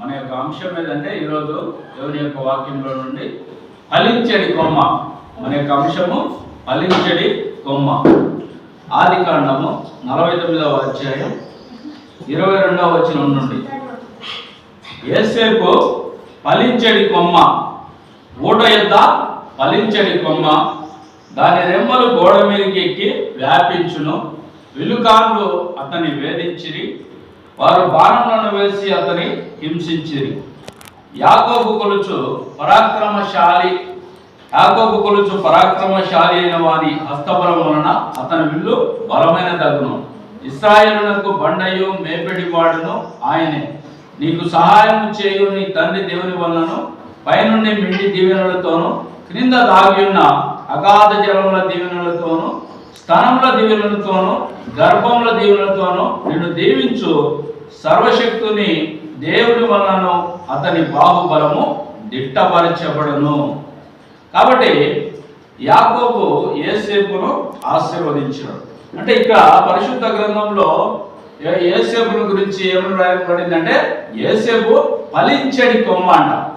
మన యొక్క అంశం ఏదంటే ఈరోజు దేవుని యొక్క వాక్యంలో నుండి ఫలించడి కొమ్మ మన యొక్క అంశము ఫలించడి కొమ్మ. ఆది కాండము నలభై తొమ్మిదవ అధ్యాయం ఇరవై రెండవ వచనం నుండి. ఏసేపు ఫలించడి కొమ్మ ఊట యొక్క ఫలించడి కొమ్మ దాని రెమ్మలు గోడ మీదకి ఎక్కి వ్యాపించును. విలుకాన్లు అతన్ని వేధించిరి. వారు బాణములను వేసి అతని హింసించిరి. యాకోబు కొలుచు పరాక్రమశాలి యాకోబు కొలుచు పరాక్రమశాలి అయిన వారి హస్తబలం వలన అతని విల్లు బలమైన తగును ఇస్రాయేలునకు బండయు మేపెడి వాడును ఆయనే. నీకు సహాయం చేయు నీ తండ్రి దేవుని వలనను పైనుండి మిండి దీవెనలతోను క్రింద దాగి ఉన్న అగాధ జలముల దీవెనలతోను స్తనముల దీవులతోనూ గర్భముల దీవులతోనూ నిన్ను దీవించు. సర్వశక్తుని దేవుడి వలనను అతని బాహుబలము దిట్టపరచబడను. కాబట్టి యాకోబు ఏసేపును ఆశీర్వదించాడు. అంటే ఇక్కడ పరిశుద్ధ గ్రంథంలో ఏ- ఏసేపును గురించి ఏమని రాయబడిందంటే ఏసేపు ఫలించడి కొమ్మ అంట.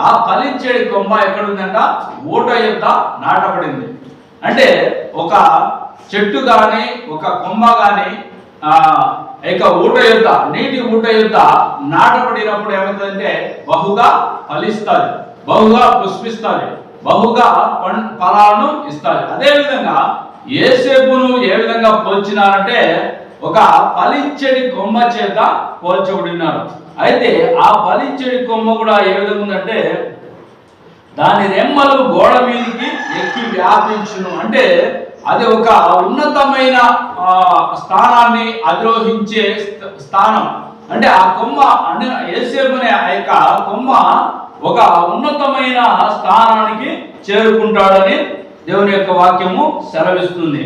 ఆ ఫలించడి కొమ్మ ఎక్కడుందంట? ఊట యొక్క నాటబడింది. అంటే ఒక చెట్టు కానీ ఒక కొమ్మ కానీ ఆ ఊట యుద్ధ నీటి ఊట యుద్ధ నాటబడినప్పుడు ఏమవుతుందంటే బహుగా ఫలిస్తుంది బహుగా పుష్పిస్తుంది బహుగా పం ఫలాలను ఇస్తుంది అదేవిధంగా ఏసేపును ఏ విధంగా పోల్చినారంటే ఒక ఫలించడి కొమ్మ చేత పోల్చబడినారు. అయితే ఆ ఫలించడి కొమ్మ కూడా ఏ విధంగా ఉందంటే దాని రెమ్మలు గోడ మీదకి ఎక్కి వ్యాపించును. అంటే అది ఒక ఉన్నతమైన ఆ, స్థానాన్ని అధిరోహించే స్థానం. అంటే ఆ కొమ్మ అంటే ఏసేపునే ఆ యొక్క కొమ్మ ఒక ఉన్నతమైన స్థానానికి చేరుకుంటాడని దేవుని యొక్క వాక్యము సెలవిస్తుంది.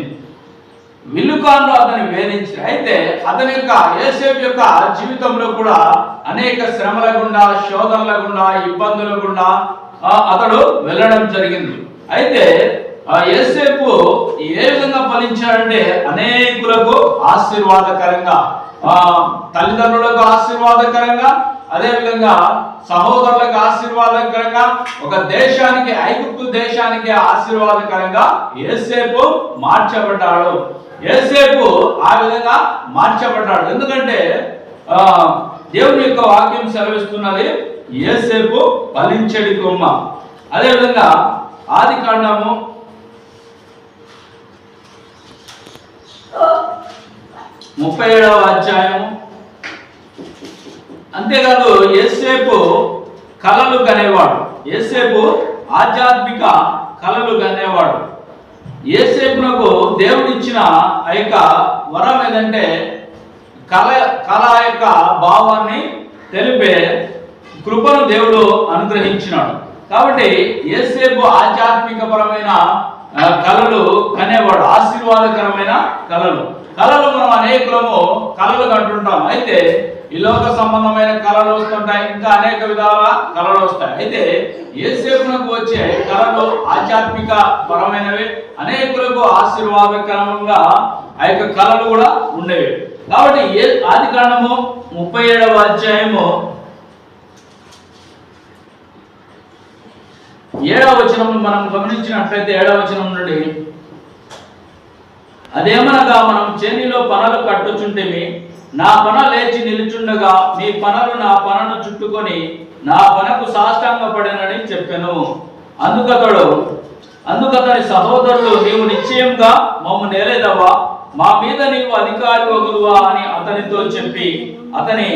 విల్లుకాన్లో అతని వేధించి అయితే అతని యొక్క ఏసేపు యొక్క జీవితంలో కూడా అనేక శ్రమల గుండా శోధనల గుండా ఇబ్బందుల గుండా అతడు వెళ్ళడం జరిగింది. అయితే ఆ ఏసేపు ఏ విధంగా ఫలించాడంటే అనేకులకు ఆశీర్వాదకరంగా ఆ తల్లిదండ్రులకు ఆశీర్వాదకరంగా అదే విధంగా సహోదరులకు ఆశీర్వాదకరంగా ఒక దేశానికి ఐగుప్తు దేశానికి ఆశీర్వాదకరంగా ఏసేపు మార్చబడ్డాడు. ఏసేపు ఆ విధంగా మార్చబడ్డాడు. ఎందుకంటే ఆ దేవుని యొక్క వాక్యం సెలవిస్తున్నది ఏసేపు ఫలించడి కొమ్మ. అదేవిధంగా ఆది కాండము ముప్పై ఏడవ అధ్యాయము. అంతేకాదు ఏసేపు కళలు కనేవాడు ఏసేపు ఆధ్యాత్మిక కళలు కనేవాడు ఏసేపునకు దేవుడిచ్చిన ఆ యొక్క వరం ఏదంటే కళ కళ యొక్క భావాన్ని తెలిపే కృపను దేవుడు అనుగ్రహించినాడు. కాబట్టి ఏసేపు ఆధ్యాత్మిక పరమైన కళలు కనేవాడు ఆశీర్వాదకరమైన కళలు. కళలు మనం అనేకులము కళలు కంటుంటాం. అయితే ఈ లోక సంబంధమైన కళలు వస్తుంటాయి ఇంకా అనేక విధాల కళలు వస్తాయి. అయితే ఏసేపునకు వచ్చే కళలు ఆధ్యాత్మిక పరమైనవి అనేకులకు ఆశీర్వాదకరంగా ఆ యొక్క కళలు కూడా ఉండేవి. కాబట్టి ఏ ఆది కాండము ముప్పై ఏడవ అధ్యాయము ఏడవ వచనం మనం గమనించినట్లయితే ఏడవ వచనం నుండి అదేమనగా మనం చేనిలో పనలు కట్టుచుంటేమి నా పన లేచి నిలుచుండగా మీ పనలు నా పనను చుట్టుకొని నా పనకు సాష్టాంగపడనని చెప్పాను. అందుకతడు అందుకతని సహోదరులు నీవు నిశ్చయంగా మమ్మ నేలేదవా మా మీద నీవు అధికారి వగులువా అని అతనితో చెప్పి అతని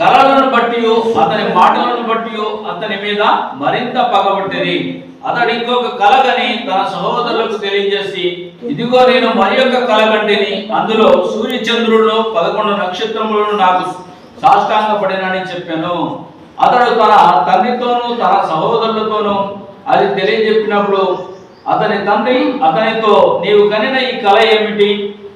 కళలను బట్టి అతని మాటలను బట్టి అతని మీద మరింత పగబట్టిరి అతడు ఇంకొక కలగని తన సహోదరులకు తెలియజేసి ఇదిగో నేను మరి యొక్క కలగంటిని అందులో సూర్యచంద్రుడు పదకొండు నక్షత్రములను నాకు సాష్టాంగపడినని చెప్పాను. అతడు తన తండ్రితోనూ తన సహోదరులతోనూ అది తెలియజెప్పినప్పుడు అతని తండ్రి అతనితో నీవు కనిన ఈ కళ ఏమిటి?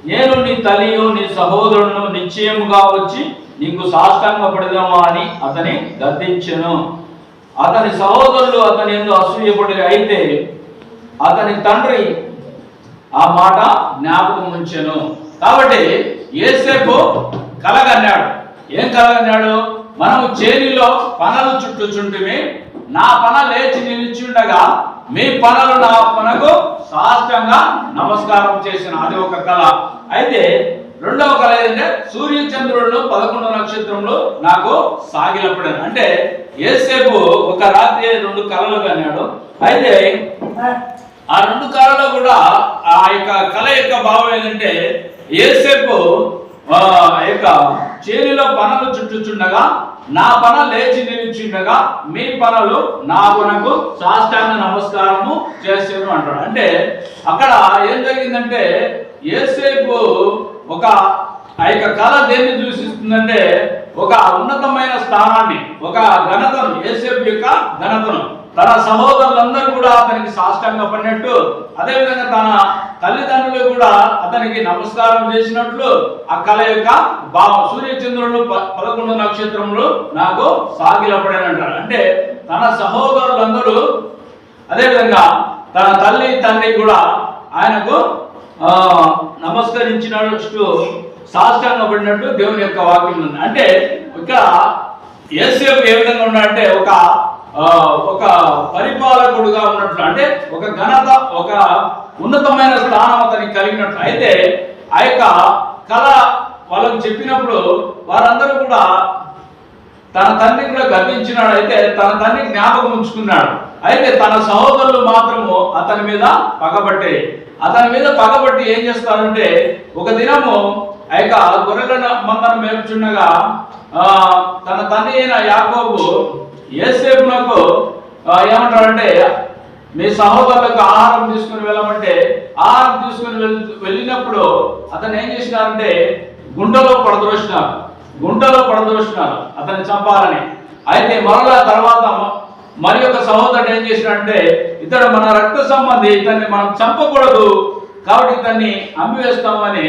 నేను నీ తల్లియు నీ సహోదరును నిశ్చయముగా వచ్చి నీకు సాష్టాంగపడదామా అని అతని గద్దించెను. అతని సహోదరులు అతని ఎందు అసూయపడి అయితే అతని తండ్రి ఆ మాట జ్ఞాపకం ఉంచెను. కాబట్టి ఏసేపు కలగన్నాడు. ఏం కలగన్నాడు? మనము చేనిలో పనలు చుట్టుచుంటిమి. నా పన లేచి నిలిచిండగా మీ పనలు నా పనకు సాష్టంగా నమస్కారం చేసిన. అది ఒక కళ. అయితే రెండవ కళ ఏంటంటే సూర్య చంద్రుడు పదకొండు నక్షత్రంలో నాకు సాగిలపడాను అంటే ఏసేపు ఒక రాత్రి రెండు కళలు కన్నాడు అయితే ఆ రెండు కళలో కూడా ఆ యొక్క కళ యొక్క భావం ఏంటంటే ఏసేపు ఆ యొక్క చేనిలో పనులు చుట్టుచుండగా నా పన లేచి నిలిచిండగా మీ పనులు నా పనకు సాష్టాంగ నమస్కారము చేసేను అంటాడు. అంటే అక్కడ ఏం జరిగిందంటే ఏసేపు ఒక ఆ యొక్క కళ దేన్ని సూచిస్తుందంటే ఒక ఉన్నతమైన స్థానాన్ని ఒక ఘనతను ఏసేపు యొక్క ఘనతను. తన సహోదరులందరూ కూడా అతనికి సాష్టంగా పడినట్టు అదేవిధంగా తన తల్లిదండ్రులు కూడా అతనికి నమస్కారం చేసినట్లు ఆ కళ యొక్క భావం. సూర్యచంద్రులు ప- పదకొండు నక్షత్రములు నాకు సాగిలపడానంటారు అంటే తన సహోదరులందరూ అదేవిధంగా తన తల్లి తండ్రి కూడా ఆయనకు నమస్కరించినట్టు సాష్టాంగపడినట్టు దేవుని యొక్క వాక్యం ఉంది. అంటే ఇక్కడ ఏసేపు ఏ విధంగా ఉన్నాడంటే ఒక ఒక పరిపాలకుడుగా ఉన్నట్లు అంటే ఒక ఘనత ఒక ఉన్నతమైన స్థానం అతనికి కలిగినట్లు అయితే ఆ యొక్క కళ వాళ్ళకు చెప్పినప్పుడు వారందరూ కూడా తన తండ్రి కూడా గర్వించినాడు. అయితే తన తండ్రి జ్ఞాపకం ఉంచుకున్నాడు. అయితే తన సహోదరులు మాత్రము అతని మీద పగబట్టే అతని మీద పగబట్టి ఏం చేస్తారంటే ఒక దినము ఆ యొక్క గొర్రెల మందను మేపుచుండగా ఆ, తన తండ్రి అయిన యాకోబు ఏసేపునకు ఏమంటాడంటే మీ సహోదరులకు ఆహారం తీసుకుని వెళ్ళమంటే ఆహారం తీసుకుని వెళ్- వెళ్ళినప్పుడు అతను ఏం చేసినారంటే గుంటలో పడద్రోసినారు. గుంటలో పడదోస్తున్నారు అతన్ని చంపాలని. అయితే మరలా తర్వాత మరి యొక్క సహోదరుడు ఏం చేసినాడంటే ఇతడు మన రక్త సంబంధి ఇతన్ని మనం చంపకూడదు కాబట్టి ఇతన్ని అమ్మివేస్తామని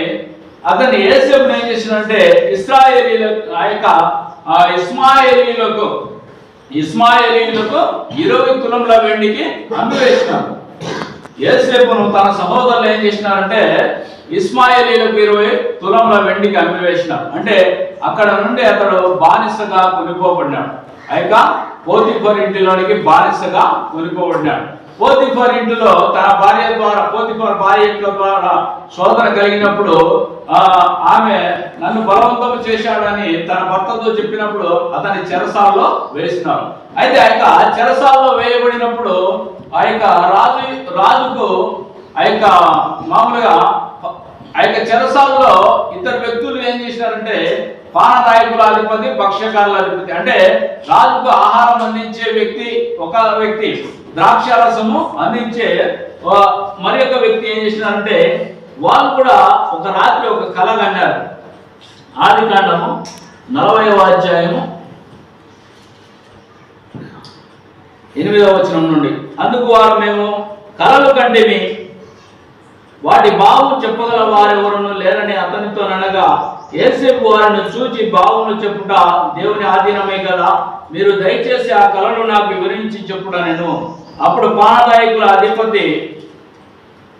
అతన్ని ఏసేపుని ఏం చేసినంటే ఇస్రాయేలీల ఆ యొక్క ఆ ఇస్మాయేలీలకు ఇస్మాయేలీలకు ఇరవై తులంల వెండికి అమ్మివేసినాడు. ఏసేపును తన సహోదరులు ఏం చేసినారంటే ఇస్మాయిలీలకు ఇరవై తులంల వెండికి అమ్మివేసినాడు అంటే అక్కడ నుండి అతడు బానిసగా కొనుక్కోబడినాడు. అయిక పోతిఫర్ ఇంటిలోనికి బానిసగా కొనుకోబడ్డాడు పోతిఫర్ ఇంటిలో తన భార్య ద్వారా పోతిఫర్ భార్య ద్వారా శోధన కలిగినప్పుడు ఆ, ఆమె నన్ను బలవంతం చేశాడని తన భర్తతో చెప్పినప్పుడు అతని చెరసాల్లో వేసినారు. అయితే ఆ యొక్క చెరసాల్లో వేయబడినప్పుడు ఆ యొక్క రాజు రాజుకు ఆ యొక్క మామూలుగా ఆ యొక్క చెరసాల్లో ఇద్దరు వ్యక్తులు ఏం చేసినారంటే పానదాయకుల అధిపతి భక్ష్యకారుల అధిపతి అంటే రాజుకు ఆహారం అందించే వ్యక్తి ఒక వ్యక్తి ద్రాక్ష రసము అందించే మరి ఒక వ్యక్తి ఏం చేసినారంటే వాళ్ళు కూడా ఒక రాత్రి ఒక కళ కన్నారు. ఆది కాండము నలభైవ అధ్యాయము ఎనిమిదవ వచనం నుండి. అందుకు వారు మేము కలలు కంటేమి వాటి బావు చెప్పగల వారెవరును లేరని అతనితో అనగా ఏసేపు వారిని చూచి బావును చెప్పుట దేవుని ఆధీనమే కదా? మీరు దయచేసి ఆ కళను నాకు వివరించి చెప్పుట నేను అప్పుడు పానదాయకుల అధిపతి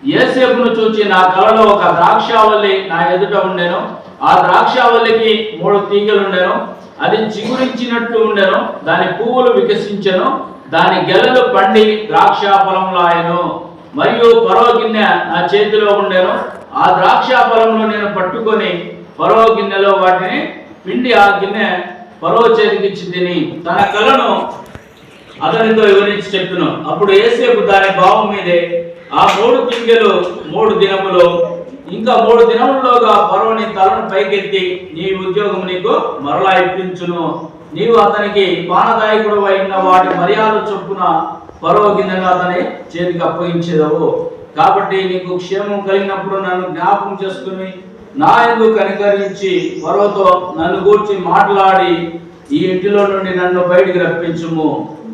ఏసేపును చూచి నా కలలో ఒక ద్రాక్షావల్లి నా ఎదుట ఉండెను. ఆ ద్రాక్షావల్లికి మూడు తీగలు ఉండెను అది చిగురించినట్లు ఉండెను. దాని పువ్వులు వికసించెను. దాని గెలలు పండి ద్రాక్ష ఫలంలాయను మరియు పరవ గిన్నె నా చేతిలో ఉండెను. ఆ ద్రాక్ష ఫలంలో నేను పట్టుకొని పరవ గిన్నెలో వాటిని పిండి ఆ గిన్నె పరవ చేతికిచ్చి తిని తన కలను అతనితో వివరించి చెప్పిన అప్పుడు ఏసేపు దాని భావం మీదే ఆ మూడు పింగెలు మూడు దినములు ఇంకా మూడు దినముల్లోగా పరవని తలను పైకెత్తి నీ ఉద్యోగం నీకు మరలా ఇప్పించును. నీవు అతనికి పానదాయకుడు అయిన వాటి మర్యాద చొప్పున పరవ గిన్నెను అతని చేతికి అప్పగించేదవు. కాబట్టి నీకు క్షేమం కలిగినప్పుడు నన్ను జ్ఞాపకం చేసుకుని నా ఎందుకు కనికరించి పరవతో నన్ను గూర్చి మాట్లాడి ఈ ఇంటిలో నుండి నన్ను బయటికి రప్పించుము.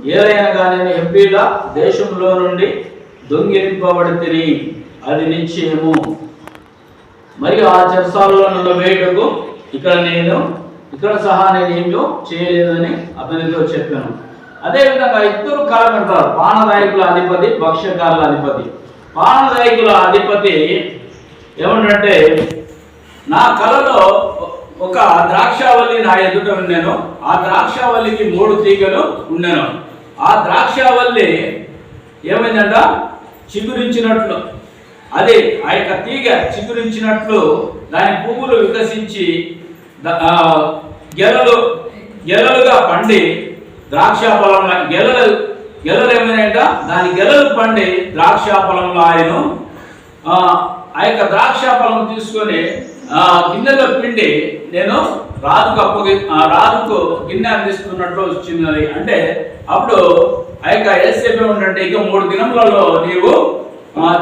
ఏదైనా నేను ఎంపీల దేశంలో నుండి దొంగిలింపబడి తిని అది నిశ్చయము. మరియు ఆ చెరసాలలో నన్ను వేయటకు ఇక్కడ నేను ఇక్కడ సహా నేను ఏమో చేయలేదని అతనితో చెప్పాను. అదేవిధంగా ఇద్దరు కాలం అంటారు పానదాయకుల అధిపతి భక్ష్యకారుల అధిపతి. పానదాయకుల అధిపతి ఏమంటే నా కలలో ఒక ద్రాక్షావల్లి నా ఎదుట ఉన్నాను ఆ ద్రాక్షావల్లికి మూడు తీగలు ఉన్నాను ఆ ద్రాక్షావల్లి ఏమైందంట? చిగురించినట్లు. అదే ఆ యొక్క తీగ చిగురించినట్లు దాని పువ్వులు వికసించి గెలలు గెలలుగా పండి ద్రాక్ష పొలంలో గెలలు గెలలు ఏమైనాయంట దాని గెలలు పండి ద్రాక్ష పొలంలో ఆయన ఆ యొక్క ద్రాక్ష ఫలం తీసుకొని గిన్నెలో పిండి నేను రాజుకు అప్పు ఆ రాజుకు గిన్నె అందిస్తున్నట్లు వచ్చింది అంటే అప్పుడు ఆ యొక్క ఏసేపు ఉండంటే ఇక మూడు దినములలో నీవు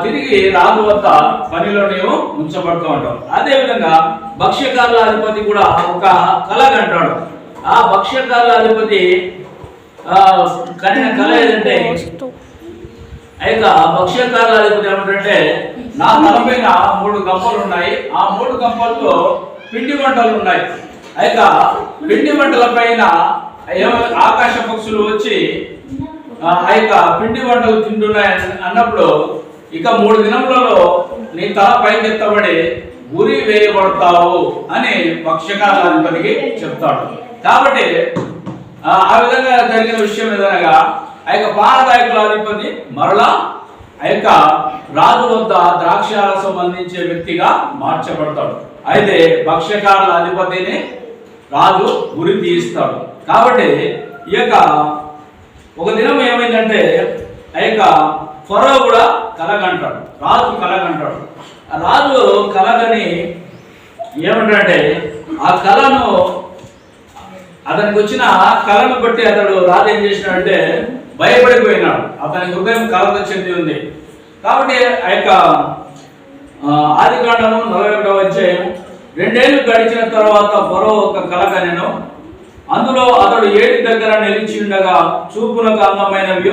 తిరిగి రాజు వద్ద పనిలో నీవు ఉంచబడుతూ ఉంటావు. అదేవిధంగా భక్ష్యకాల భక్ష్యకారుల అధిపతి కూడా ఒక కళ అంటాడు. ఆ భక్ష్యకారుల అధిపతి కనిన కళ ఏదంటే ఆ యొక్క భక్ష్యకారుల అధిపతి ఏమంటే నా తలపైన మూడు గంపలు ఉన్నాయి. ఆ మూడు గంపల్లో పిండి వంటలు ఉన్నాయి. ఆ యొక్క పిండి వంటల పైన ఆకాశ పక్షులు వచ్చి ఆ యొక్క పిండి వంటలు తింటున్నాయి అన్నప్పుడు ఇక మూడు దినములలో నీ తల పైకెత్తబడి ఉరి వేయబడతావు అని పక్షకాల అధిపతికి చెప్తాడు. కాబట్టి ఆ విధంగా జరిగిన విషయం ఏదనగా ఆ యొక్క పారదాయకుల అధిపతి మరలా ఆ యొక్క రాజు వద్ద ద్రాక్షారసం అందించే వ్యక్తిగా మార్చబడతాడు. అయితే భక్ష్యకారుల అధిపతిని రాజు గురి తీయిస్తాడు. కాబట్టి ఈ యొక్క ఒక దినం ఏమైందంటే ఆ యొక్క ఫరో కూడా కలగంటాడు. రాజు కలగంటాడు. ఆ రాజు కలగని ఏమంటాడంటే ఆ కళను అతనికి వచ్చిన కళను బట్టి అతడు రాజు ఏం చేసినాడంటే భయపడిపోయినాడు. అతని హృదయం కలత చెంది ఉంది. కాబట్టి ఆ యొక్క ఆది కాండము నలభై ఒకటవ అధ్యాయం రెండేళ్ళు గడిచిన తర్వాత పొరవ ఒక కళ కనెను. అందులో అతడు ఏటి దగ్గర నిలిచి ఉండగా చూపులకు అందమైనవి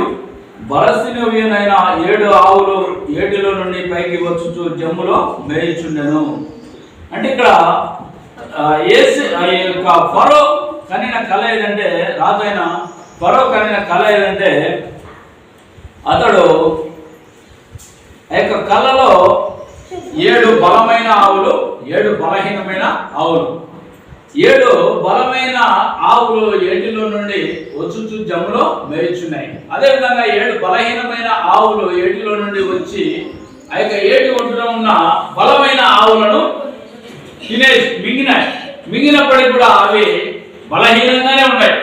బలసినవినైన ఏడు ఆవులు ఏటిలో నుండి పైకి వచ్చుచు జమ్ములో మేయిచుండెను. అంటే ఇక్కడ ఏసీ ఆ యొక్క ఫరో కనిన కళ ఏదంటే రాజు అయిన ఫరో కనిన కళ ఏదంటే అతడు ఆ యొక్క కళలో ఏడు బలమైన ఆవులు ఏడు బలహీనమైన ఆవులు. ఏడు బలమైన ఆవులు ఏటిలో నుండి వచ్చుచు జములో మేయుచున్నాయి. అదేవిధంగా ఏడు బలహీనమైన ఆవులు ఏటిలో నుండి వచ్చి ఆ యొక్క ఏటి ఒడ్డున ఉన్న బలమైన ఆవులను తినే మింగినాయి మింగినప్పటికీ కూడా అవి బలహీనంగానే ఉన్నాయి.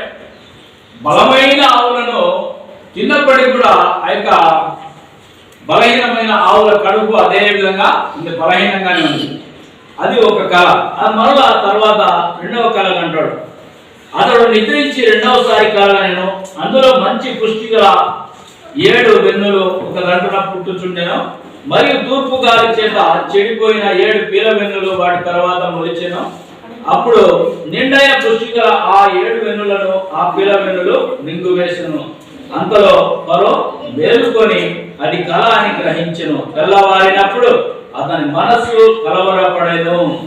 బలమైన ఆవులను తిన్నప్పటికీ కూడా ఆ యొక్క బలహీనమైన ఆవుల కడుపు అదే విధంగా ఇది బలహీనంగానే ఉంది. అది ఒక కళ. అది మరలా తర్వాత రెండవ కళ అంటాడు. అతడు నిద్రించి రెండవసారి కళ నేను అందులో మంచి పుష్టి గల ఏడు వెన్నులు ఒక గంటన పుట్టుచుండెను. మరియు తూర్పు గాలి చేత చెడిపోయిన ఏడు పీల వెన్నులు వాటి తర్వాత మొలిచెను. అప్పుడు నిండైన పుష్టిగల ఆ ఏడు వెన్నులను ఆ పిల్ల వెన్నులు నింగు వేసెను అంతలో మరో మేలుకొని అది కళ అని గ్రహించెను. తెల్లవారినప్పుడు అతని మనస్సు కలవరపడేను.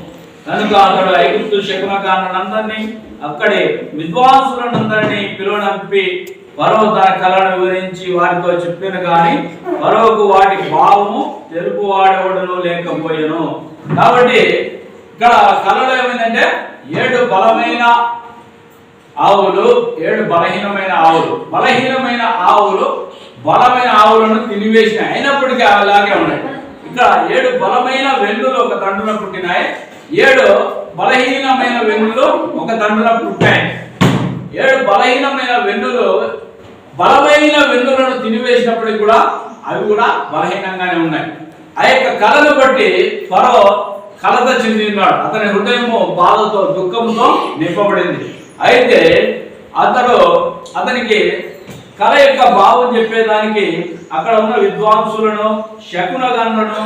కనుక అతడు ఐగుప్తు శకునకారులందరినీ అక్కడి విద్వాంసులందరినీ పిలువనంపి పరవ తన కళను వివరించి వారితో చెప్పిన కానీ పరవకు వాటి భావము తెలుపు వాడేవాడును లేకపోయాను. కాబట్టి ఇక్కడ కళలో ఏమైందంటే ఏడు బలమైన ఆవులు ఏడు బలహీనమైన ఆవులు. బలహీనమైన ఆవులు బలమైన ఆవులను తినివేసిన అయినప్పటికీ అలాగే ఉన్నాయి. ఇక్కడ ఏడు బలమైన వెన్నులు ఒక తండ్రున పుట్టినాయి. ఏడు బలహీనమైన వెన్నులు ఒక తండ్రున పుట్టాయి. ఏడు బలహీనమైన వెన్నులు బలమైన వెన్నులను తినివేసినప్పటికీ కూడా అవి కూడా బలహీనంగానే ఉన్నాయి. ఆ యొక్క కళను బట్టి ఫరో కలత ఉన్నాడు. అతని హృదయము బాధతో దుఃఖంతో నింపబడింది. అయితే అతడు అతనికి కళ యొక్క భావం చెప్పేదానికి అక్కడ ఉన్న విద్వాంసులను శకునగన్లను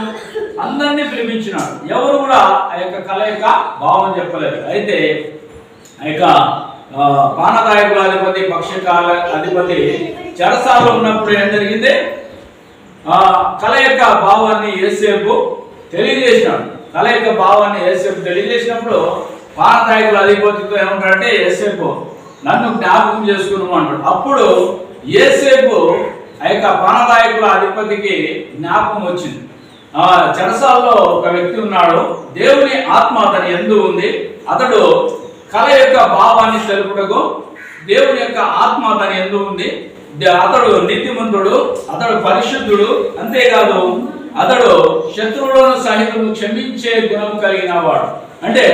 అందరినీ పిలిపించినాడు. ఎవరు కూడా ఆ యొక్క కళ యొక్క భావం చెప్పలేదు. అయితే ఆ యొక్క పానదాయకుల అధిపతి పక్షకాల అధిపతి చెరసాలు ఉన్నప్పుడు ఏం జరిగింది? ఆ కళ యొక్క భావాన్ని ఏసేపు తెలియజేసినాడు. కళ యొక్క భావాన్ని ఏసేపు తెలియజేసినప్పుడు పారదాయకులు అధిపతితో ఏమంటాడంటే ఏసేపు నన్ను జ్ఞాపకం చేసుకున్నాము అంటాడు. అప్పుడు ఏసేపు ఆ యొక్క పానదాయకుల అధిపతికి జ్ఞాపకం వచ్చింది. ఆ చెరసాల్లో ఒక వ్యక్తి ఉన్నాడు. దేవుని ఆత్మ అతని ఎందు ఉంది. అతడు కళ యొక్క భావాన్ని తెలుపుటకు దేవుని యొక్క ఆత్మ అతని ఎందు ఉంది. అతడు నీతిమంతుడు అతడు పరిశుద్ధుడు అంతేకాదు అతడు శత్రువులను సహితము క్షమించే గుణం కలిగిన వాడు. అంటే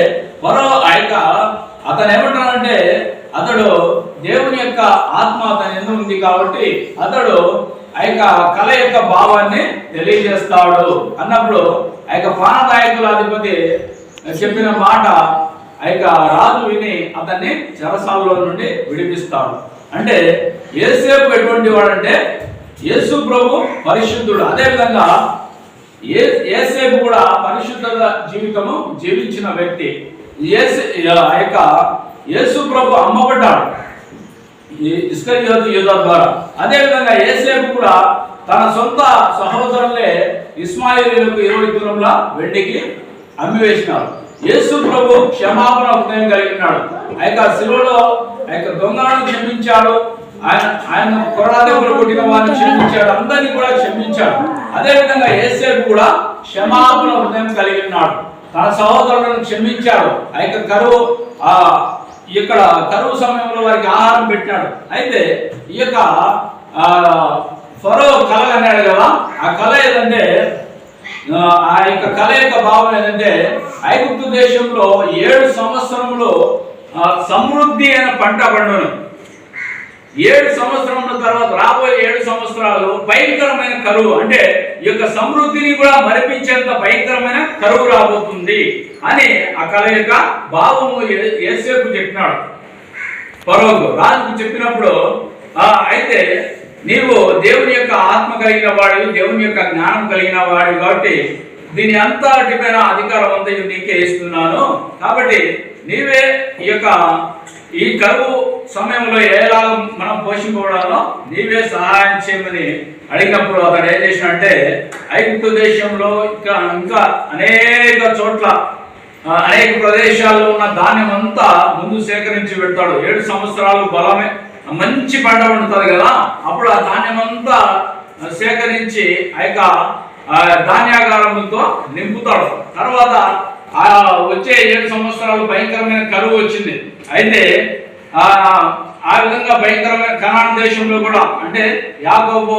మరో ఆ యొక్క అతను ఏమంటాడంటే అతడు దేవుని యొక్క ఆత్మ అతని ఎందు ఉంది కాబట్టి అతడు ఆ యొక్క కళ యొక్క భావాన్ని తెలియజేస్తాడు. అన్నప్పుడు ఆ యొక్క పానదాయకుల అధిపతి చెప్పిన మాట ఆ యొక్క రాజు విని అతన్ని చెరసాలలో నుండి విడిపిస్తాడు. అంటే ఏసేపు ఎటువంటి వాడంటే యేసు ప్రభు పరిశుద్ధుడు. అదేవిధంగా ఏ ఏసేపు కూడా పరిశుద్ధ జీవితము జీవించిన వ్యక్తి ఏసే ఆ యొక్క యేసు ప్రభు అమ్మబడ్డాడు. ఇస్కరియోతు యూద ద్వారా. అదేవిధంగా ఏసేపు కూడా తన సొంత సహోదరులే ఇస్మాయిలీలకు ఇరవై దూరంల వెండికి అమ్మివేసినారు. యేసు ప్రభు క్షమాపణ హృదయం కలిగినాడు ఆ యొక్క శిలువలో ఆ యొక్క దొంగలను క్షమించాడు ఆయన ఆయన కొరడాదెబ్బలు కొట్టిన వారిని క్షమించాడు. అందరినీ కూడా క్షమించాడు. అదే విధంగా ఏసేపు కూడా క్షమాపణ హృదయం కలిగి ఉన్నాడు తన సహోదరులను క్షమించాడు. ఆ యొక్క కరువు ఆ ఇక్కడ కరువు సమయంలో వారికి ఆహారం పెట్టాడు అయితే ఈ యొక్క ఆ, ఫరో కళ అన్నాడు కదా ఆ కళ ఏదంటే ఆ, యొక్క కళ యొక్క భావం ఏంటంటే ఐగుప్తు దేశంలో ఏడు సంవత్సరములు ఆ, సమృద్ధి అయిన పంట పండును. ఏడు సంవత్సరముల తర్వాత రాబోయే ఏడు సంవత్సరాలు భయంకరమైన కరువు. అంటే ఈ యొక్క సమృద్ధిని కూడా మరిపించేంత భయంకరమైన కరువు రాబోతుంది అని ఆ కళ యొక్క భావము ఏసేపు చెప్పినాడు. పరోకు రాజుకు చెప్పినప్పుడు ఆ అయితే నీవు దేవుని యొక్క ఆత్మ కలిగిన వాడు దేవుని యొక్క జ్ఞానం కలిగిన వాడు కాబట్టి దీని అంతటిపైన అధికారం అంతా నీకే ఇస్తున్నాను. కాబట్టి నీవే ఈ యొక్క ఈ కరువు సమయంలో ఎలా మనం పోషించుకోవడంలో నీవే సహాయం చేయమని అడిగినప్పుడు అతడు ఏం చేసినంటే ఐగుప్తు దేశంలో ఇంకా ఇంకా అనేక చోట్ల అనేక ప్రదేశాల్లో ఉన్న ధాన్యం అంతా ముందు సేకరించి పెడతాడు. ఏడు సంవత్సరాలు బలమే. మంచి పంట పండుతుంది కదా. అప్పుడు ఆ ధాన్యం అంతా సేకరించి ఆ యొక్క ఆ, ధాన్యాగారములతో నింపుతాడు. తర్వాత ఆ వచ్చే ఏడు సంవత్సరాలు భయంకరమైన కరువు వచ్చింది. అయితే ఆ ఆ విధంగా భయంకరమైన కనాన్ దేశంలో కూడా అంటే యాకోబు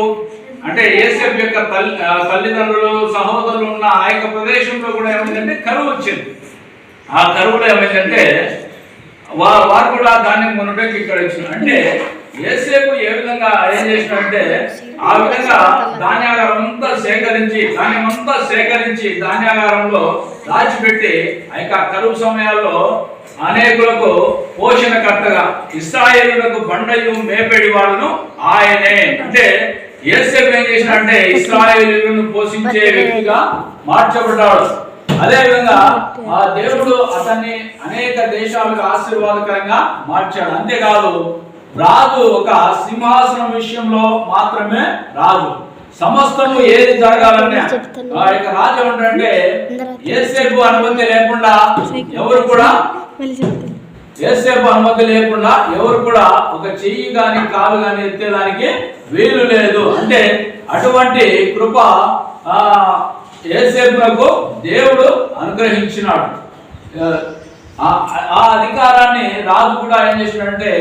అంటే ఏసేపు యొక్క తల్లి తల్లిదండ్రులు సహోదరులు ఉన్న ఆ యొక్క ప్రదేశంలో కూడా ఏమైందంటే కరువు వచ్చింది. ఆ కరువులో ఏమైందంటే వా వారు కూడా ధాన్యం కొనడానికి ఇక్కడ ఇచ్చిన అంటే ఏసేపు ఏ విధంగా ఏం చేసినంటే ఆ విధంగా ధాన్యాగారం అంతా సేకరించి ధాన్యం అంతా సేకరించి ధాన్యాగారంలో దాచిపెట్టి ఆ యొక్క కరువు సమయాల్లో అనేకులకు పోషణకర్తగా ఇస్రాయేలులకు బండయు మేపేడి వాళ్ళను ఆయనే. అంటే ఏసేపు ఏం చేసినంటే ఇస్రాయేలులను పోషించే వ్యక్తిగా మార్చబడ్డాడు. అదే విధంగా ఆ దేవుడు అతన్ని అనేక దేశాలకు ఆశీర్వాదకరంగా మార్చాడు. అంతేకాదు రాజు ఒక సింహాసనం విషయంలో మాత్రమే రాజు సమస్తము ఏది జరగాలంటే ఆ యొక్క రాజు ఏమంటే ఏసేపు అనుమతి లేకుండా ఎవరు కూడా ఏసేపు అనుమతి లేకుండా ఎవరు కూడా ఒక చెయ్యి గాని కాలు గాని ఎత్తేదానికి వీలు లేదు. అంటే అటువంటి కృప ఆ ఏసేపునకు దేవుడు అనుగ్రహించినాడు. ఆ ఆ అధికారాన్ని రాజు కూడా ఏం చేసినాడంటే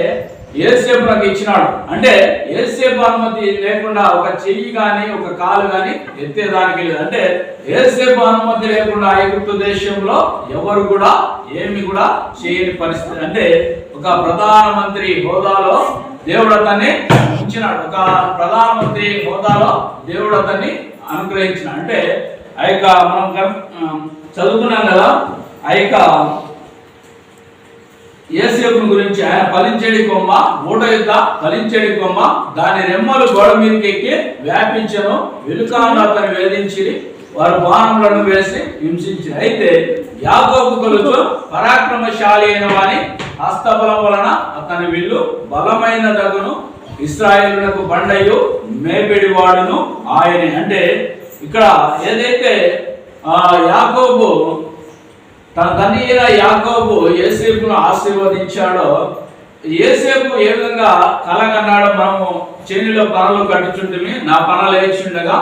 ఏసేపునకు ఇచ్చినాడు. అంటే ఏసేపు అనుమతి లేకుండా ఒక చెయ్యి కానీ ఒక కాలు కానీ ఎత్తేదానికి లేదు. అంటే ఏసేపు అనుమతి లేకుండా ఐగుప్తు దేశంలో ఎవరు కూడా ఏమి కూడా చేయని పరిస్థితి. అంటే ఒక ప్రధానమంత్రి హోదాలో దేవుడు అతన్ని ఉంచినాడు ఒక ప్రధానమంత్రి హోదాలో దేవుడు అతన్ని అనుగ్రహించినాడు. అంటే ఆ యొక్క మనం చదువుకున్నాం కదా ఆ యొక్క ఏసేపుని గురించి ఆయన ఫలించేడి కొమ్మ ఊట యుద్ధ ఫలించేడి కొమ్మ దాని రెమ్మలు గోడ మీదకి ఎక్కి వ్యాపించను. వెలుకాను అతను వేధించి వారు బాణములను వేసి హింసించి అయితే యాగోపు కొలుచు పరాక్రమశాలి అయిన వాని హస్తబలం వలన అతని విల్లు బలమైన దగును. ఇస్రాయేలునకు బండయు మేపెడి వాడును. ఆయన అంటే ఇక్కడ ఏదైతే ఆ యాకోబు తన తండ్రి అయిన యాకోబు ఏసేపును ఆశీర్వదించాడో ఏసేపు ఏ విధంగా కలగన్నాడో మనము చేనిలో పనులు కట్టుచుంటే నా పన లేచుండగా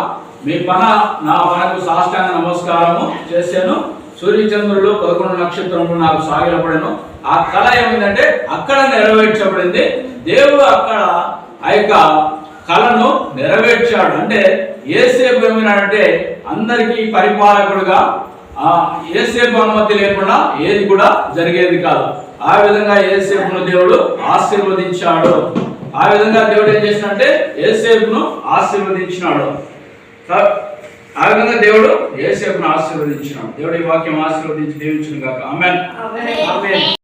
మీ పన నా పనకు సాష్టాంగ నమస్కారము చేశాను. సూర్యచంద్రుడు పదకొండు నక్షత్రములు నాకు సాగిలపడను. ఆ కళ ఏమైందంటే అక్కడ నెరవేర్చబడింది. దేవుడు అక్కడ ఆ యొక్క కళను నెరవేర్చాడు. అంటే ఏసేపు ఏమైనాడంటే అందరికీ పరిపాలకుడుగా ఏసేపు అనుమతి లేకుండా ఏది కూడా జరిగేది కాదు. ఆ విధంగా ఏసేపును దేవుడు ఆశీర్వదించాడు. ఆ విధంగా దేవుడు ఏం చేసినంటే ఏసేపును ఆశీర్వదించినాడు. ఆ విధంగా దేవుడు ఏసేపును ఆశీర్వదించినాడు. దేవుడి వాక్యం ఆశీర్వదించి దీవించును ఆమెన్. ఆమేన్.